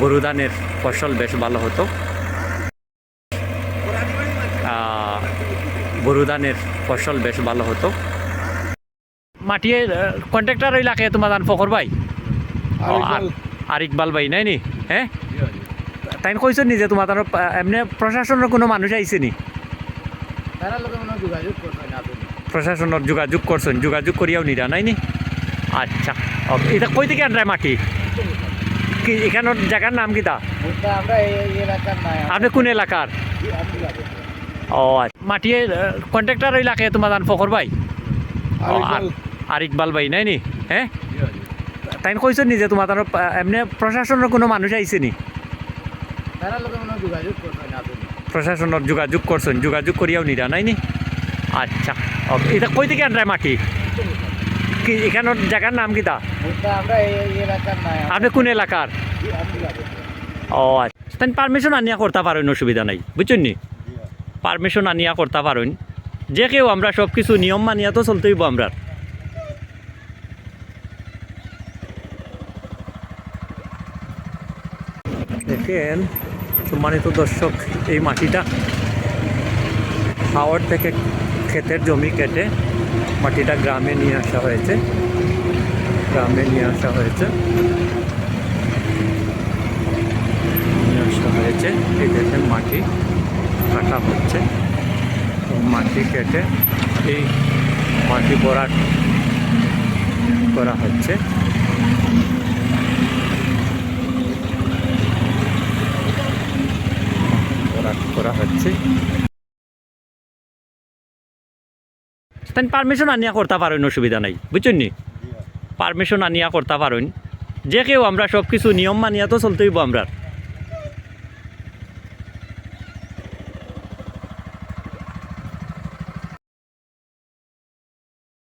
গরু ধানের ফসল বেশ ভালো হতো। গরু ধানের ফসল বেশ ভালো হতো। মাটি কন্ট্রাক্টর এলাকে তোমার ধান ফকর ভাই? আর- ইকবাল ভাই নাই নি? হ্যাঁ? তাই কইছো নি যে তোমার ধান এমনি প্রশাসনের কোনো মানুষ আইছে নি? প্রশাসনের যোগাযোগ করছেন যোগাযোগ করিয়াও নিরা নাই নি? আচ্ছা এটা কই থেকে আনরায় মাটি? কি এখানোর জায়গার নাম এলাকার নাই আপনি কোন এলাকার। ও আচ্ছা মাটি কন্ট্রাক্টর এলাকে তোমার ধান ফকর ভাই? আর- ইকবাল ভাই নাই নি? হ্যাঁ? তাই কইছো নি যে তোমার ধান এমনি প্রশাসনের কোনো মানুষ আইছে নি? তারা প্রশাসনের যোগাযোগ করছেন যোগাযোগ করিয়াও নিরা নাই নি? আচ্ছা এটা কই থেকে আনরায় মাটি। কি এখানোর জায়গার নাম এলাকার নাই আপনি কোন এলাকার। ও আচ্ছা। তাই পারমিশন আনিয়া করতে পারেন অসুবিধা নাই। বুঝছেন নি? পারমিশন আনিয়া করতে পারেন যে কেউ আমরা সব কিছু নিয়ম মানিয়া তো চলতে হইব আমরা দেখেন, সম্মানিত দর্শক, এই মাটিটা হাওয়ার থেকে ক্ষেতের জমি কেটে মাটিটা গ্রামে নিয়ে আসা হয়েছে। গ্রামে নিয়ে আসা হয়েছে নিয়ে হয়েছে এই দেখেন মাটি কাটা হচ্ছে। মাটি কেটে এই মাটি ভরাট করা হচ্ছে। ভরাট করা হচ্ছে। পারমিশন আনিয়া করতে পারেন অসুবিধা নাই। বুঝছেন নি? পারমিশন আনিয়া করতে পারেন যে কেউ আমরা সব কিছু নিয়ম মানিয়া তো চলতে হইব আমরা